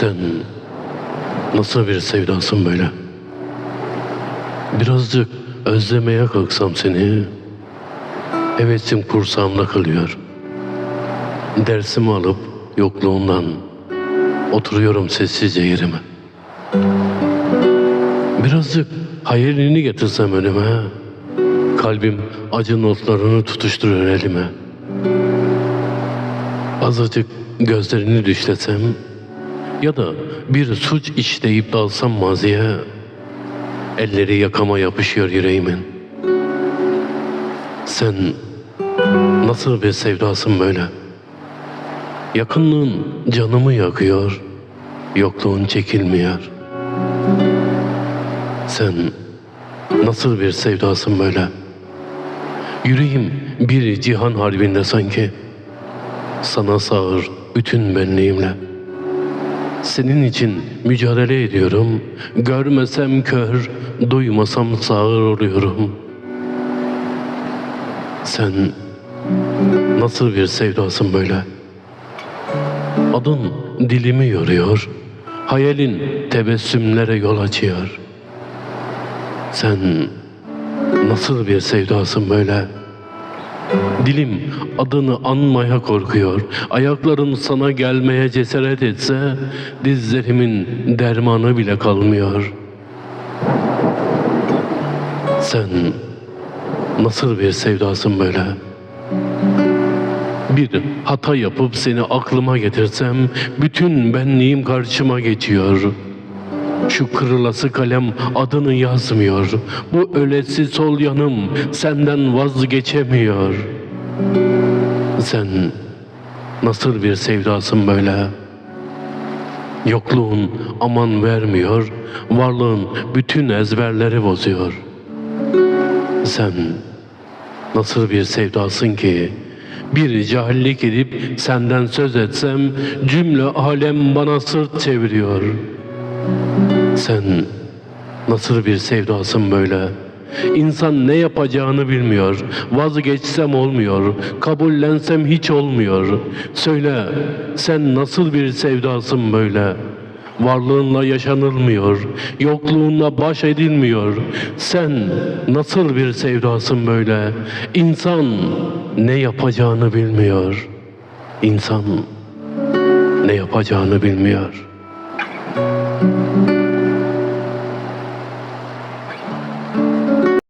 Sen nasıl bir sevdasın böyle? Birazcık özlemeye kalksam seni, hevesim kursağımda kalıyor. Dersimi alıp yokluğundan oturuyorum sessizce yerime. Birazcık hayalini getirsem önüme, kalbim acı notlarını tutuşturuyor elime. Azıcık gözlerini düşlesem ya da bir suç işleyip dalsam maziye, elleri yakama yapışıyor yüreğimin. Sen nasıl bir sevdasın böyle? Yakınlığın canımı yakıyor, yokluğun çekilmiyor. Sen nasıl bir sevdasın böyle? Yüreğim bir cihan harbinde sanki. Sana sağır bütün benliğimle. Senin için mücadele ediyorum. Görmesem kör, duymasam sağır oluyorum. Sen nasıl bir sevdasın böyle? Adın dilimi yoruyor. Hayalin tebessümlere yol açıyor. Sen nasıl bir sevdasın böyle? Dilim adını anmaya korkuyor. Ayaklarım sana gelmeye cesaret etse dizlerimin dermanı bile kalmıyor. Sen nasıl bir sevdasın böyle? Bir hata yapıp seni aklıma getirsem bütün benliğim karşıma geçiyor. Şu kırılası kalem adını yazmıyor. Bu ölesi sol yanım senden vazgeçemiyor. Sen nasıl bir sevdasın böyle? Yokluğun aman vermiyor, varlığın bütün ezberleri bozuyor. Sen nasıl bir sevdasın ki? Bir cahillik edip senden söz etsem cümle alem bana sırt çeviriyor. Sen nasıl bir sevdasın böyle? İnsan ne yapacağını bilmiyor. Vazgeçsem olmuyor. Kabullensem hiç olmuyor. Söyle sen nasıl bir sevdasın böyle? Varlığınla yaşanılmıyor. Yokluğunla baş edilmiyor. Sen nasıl bir sevdasın böyle? İnsan ne yapacağını bilmiyor. İnsan ne yapacağını bilmiyor.